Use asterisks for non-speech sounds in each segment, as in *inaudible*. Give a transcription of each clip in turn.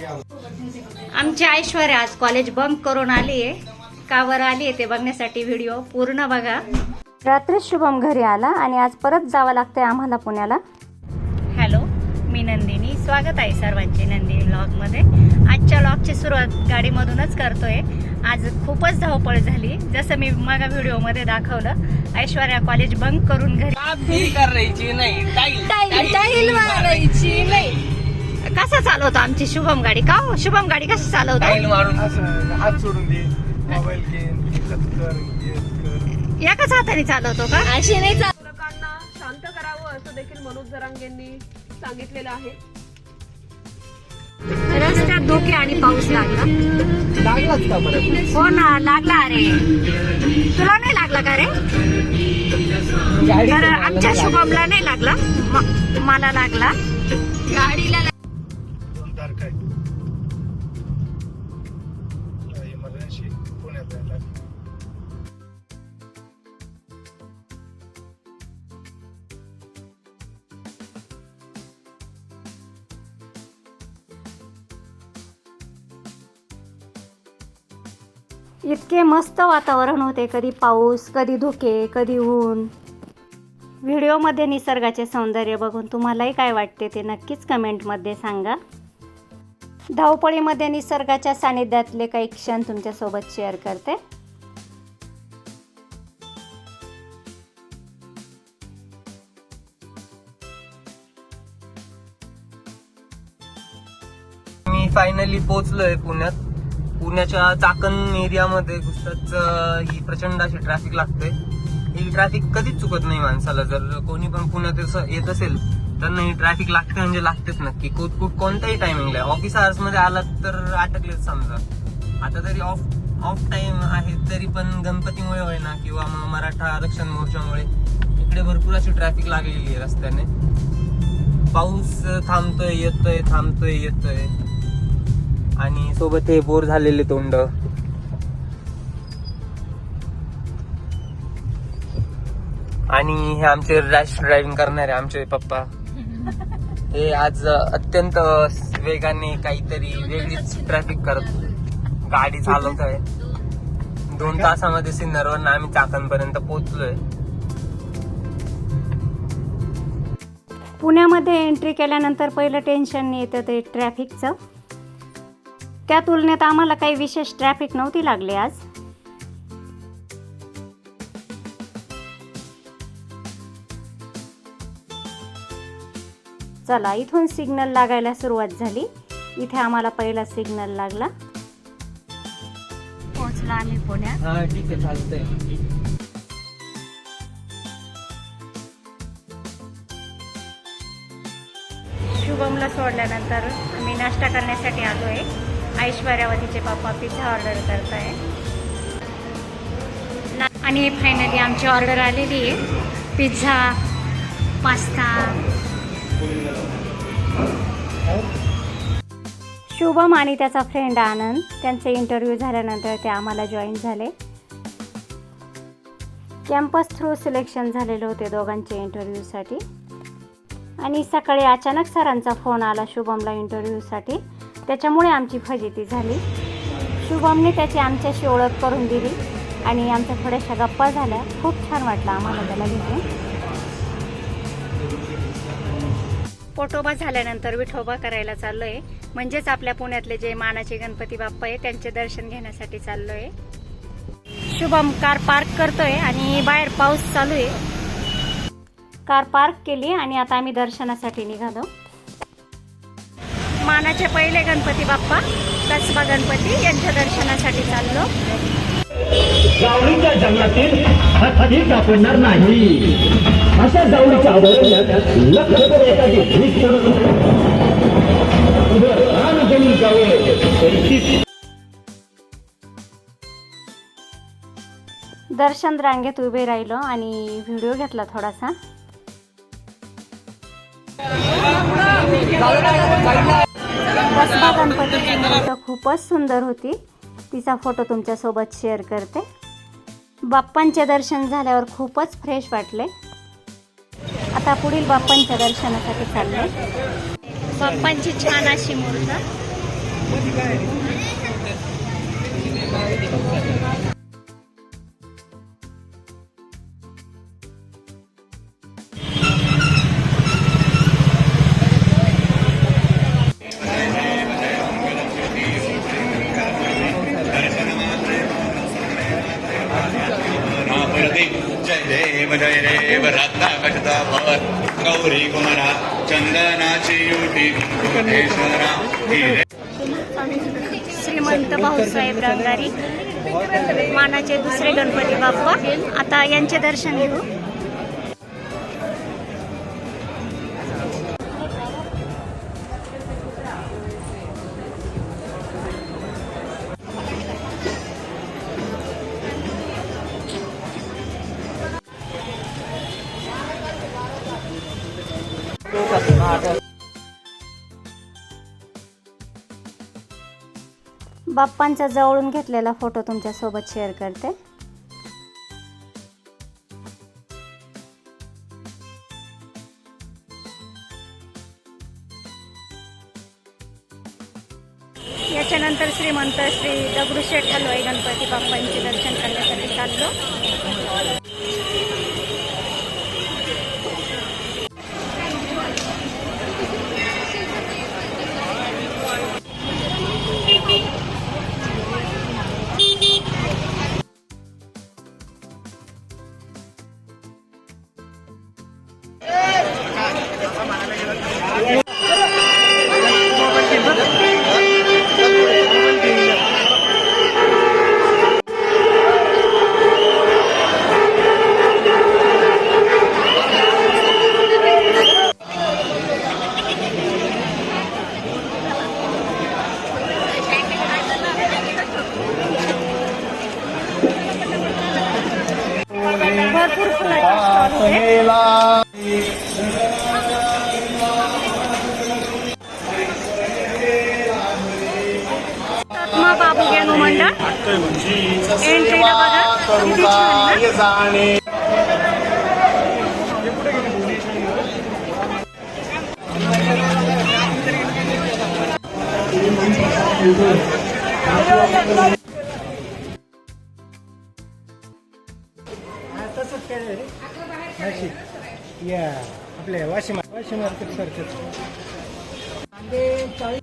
आमची ऐश्वर्या आज college bunk करून आली आहे. का बरं आली आहे ते बघण्यासाठी व्हिडिओ पूर्ण बघा. रात्री शुभम घरी आला आणि आज परत जावं लागतंय आम्हाला पुण्याला. हॅलो मी नंदिनी. स्वागत आहे सर्वांचे नंदिनी ब्लॉगमध्ये आजच्या ब्लॉगची सुरुवात गाडीमधूनच करतोय. आज खूपच धावपळ झाली. जसं मी मागा व्हिडिओमध्ये दाखवलं ऐश्वर्या कॉलेज बंक करून घरी. करायची नाही. कसं चालवतो आमची शुभम गाडी? का हो? शुभम गाडी कशी चालवतो? टाईल मारून. असं हात सोडून दे. मोबाईल घे एकाच हाताने चालवतो का? अशी नाही लोकांना शांत करावं असं देखील मनोज जरांगेंनी सांगितलेलं आहे. रस्त्यात धोके आणि पाऊस लागला. लागलाच का बरं हो ना लागला अरे. तुला नाही लागला का रे? तर आमच्या शुभमला नाही लागला. मला लागला. गाडीला इतके मस्त वातावरण होते. कधी पाऊस कधी धुके कधी ऊन. व्हिडिओमध्ये निसर्गाचे सौंदर्य बघून तुम्हालाही काय वाटते ते नक्कीच कमेंटमध्ये सांगा. धावपळीमध्ये निसर्गाच्या सानिध्यातले काही क्षण तुमच्यासोबत शेअर करते. मी फायनली पोचलोय पुण्यात. पुण्याच्या चाकण एरियामध्ये घुसताच ही प्रचंड अशी ट्रॅफिक लागते. ही ट्रॅफिक कधीच चुकत नाही माणसाला. जर कोणी पण पुण्यात येत असेल तर नाही ट्रॅफिक लागते म्हणजे लागतेच नक्की. कुठ को- कोणत्याही टायमिंगला ऑफिस आवर्समध्ये आलात तर अटकलेच समजा. आता तरी ऑफ ऑफ टाइम आहे तरी पण गणपतीमुळे होय ना किंवा मग मराठा आरक्षण मोर्चामुळे इकडे भरपूर अशी ट्रॅफिक लागलेली आहे रस्त्याने. पाऊस थांबतोय येतोय थांबतोय येतोय. आणि सोबत हे बोर झालेले तोंड. आणि हे आमचे रॅश ड्रायव्हिंग करणारे आमचे पप्पा. *laughs* हे आज अत्यंत वेगाने काहीतरी वेगळीच ट्रॅफिक करत गाडी चालवत आहे दोन तासामध्ये सिन्नरवर आम्ही चाकणपर्यंत पोहोचलोय. पुण्यामध्ये एंट्री केल्यानंतर पहिलं टेन्शन येतं ते ट्रॅफिकचं त्या तुलनेत आम्हाला काही विशेष ट्रॅफिक नव्हती लागली आज. चला इथून सिग्नल लागायला सुरुवात झाली. इथे आम्हाला पहिला सिग्नल लागला. पोहोचला आम्ही पुण्यात. हा शुभमला सोडल्यानंतर आम्ही नाश्ता करण्यासाठी आलो आहे ऐश्वर्यावतीचे पप्पा पिझ्झा ऑर्डर करत आहे ना- आणि फायनली आमची ऑर्डर आलेली आहे. पिझ्झा पास्ता शुभम आणि त्याचा फ्रेंड आनंद त्यांचे इंटरव्ह्यू झाल्यानंतर ते आम्हाला जॉईन झाले. कॅम्पस थ्रू सिलेक्शन झालेले होते दोघांचे इंटरव्ह्यूसाठी आणि सकाळी अचानक सरांचा फोन आला शुभमला इंटरव्ह्यूसाठी त्याच्यामुळे आमची फजिती झाली. शुभमने त्याची आमच्याशी ओळख करून दिली आणि आमच्या थोड्याशा गप्पा झाल्या. खूप छान वाटलं आम्हाला त्याला भेटून. पोटोबा झाल्यानंतर विठोबा करायला चाललो आहे म्हणजेच आपल्या पुण्यातले जे मानाचे गणपती बाप्पा आहे त्यांचे दर्शन घेण्यासाठी चाललो आहे शुभम कार पार्क करतोय आणि बाहेर पाऊस चालू आहे. कार पार्क केली आणि आता आम्ही दर्शनासाठी निघालो. मानाचे पहिले गणपती बाप्पा कसबा गणपती यांच्या दर्शनासाठी चाललो. जावळीच्या जंगलातील हा कधी सापडणार नाही. अशा जावळीच्या लक्ष एखादी दर्शन रांगेत उभे राहिलो आणि व्हिडिओ घेतला थोडासा. बसबा गणपतीची मूर्त खूपच सुंदर होती. तिचा फोटो तुमच्यासोबत शेअर करते. बाप्पांचे दर्शन झाल्यावर खूपच फ्रेश वाटले. आता पुढील बाप्पांच्या दर्शनासाठी चालले बाप्पांची छान अशी मूर्त. जय देव जय देव रत्नाकशता भर गौरी कुमारा चंदनाची युटी कोटेश्वरा श्रीमंत भाऊसाहेब रंगारी मानाचे दुसरे गणपती बाप्पा. आता यांचे दर्शन घेऊ. बाप्पांचा जवळून घेतलेला फोटो तुमच्यासोबत शेअर करते. याच्यानंतर श्रीमंत श्री दगडूशेठ हलवाई गणपती बाप्पांचे दर्शन करण्यासाठी चाललो. भरपूर फुलाचे स्टॉल होते एंट्रीला बघा किती छान ना. या आपल्या वाशिम वाशिम मार्केट सारखेच. कांदे चाळीस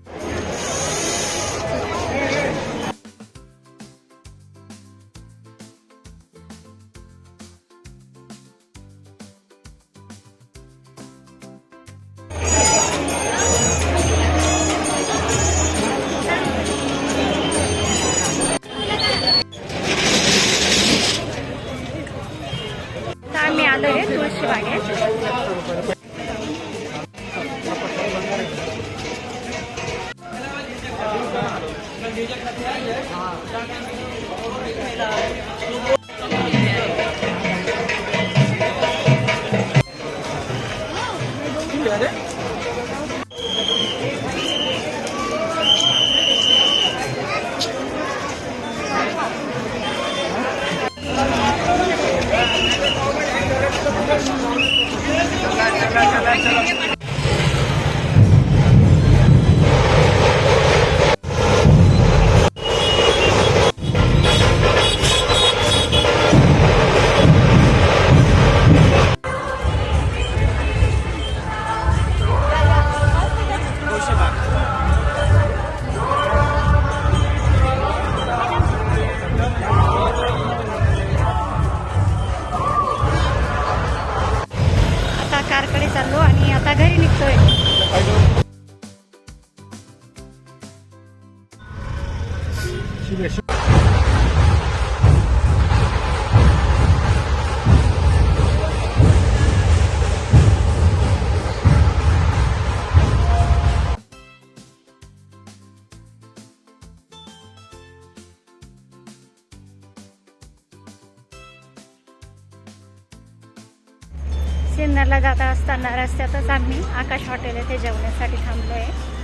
सिन्नरला जात असताना रस्त्यातच आम्ही आकाश हॉटेल येथे जेवण्यासाठी थांबलो आहे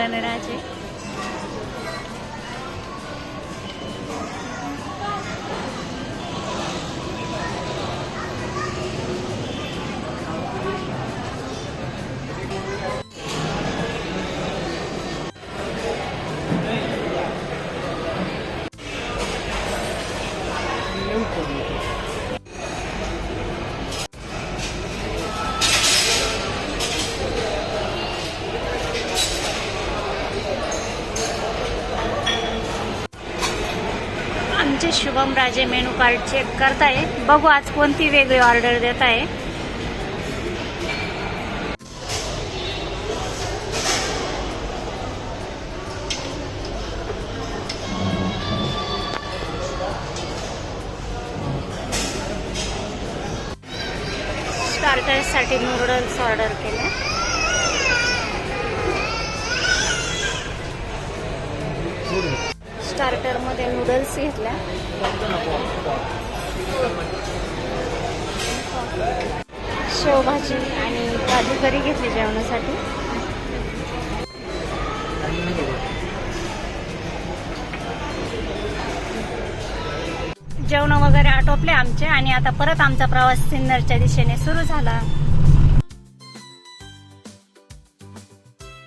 छान गणराज शुभम राजे मेनू कार्ड चेक करताय. बघू आज कोणती वेगळी ऑर्डर देत आहे स्टार्टर्ससाठी नूडल्स ऑर्डर केले. ते नूडल्स घेतल्या. शेवभाजी आणि काजू करी घेतली जेवणासाठी. जेवण वगैरे आटोपले आमचे आणि आता परत आमचा प्रवास सिन्नरच्या दिशेने सुरू झाला.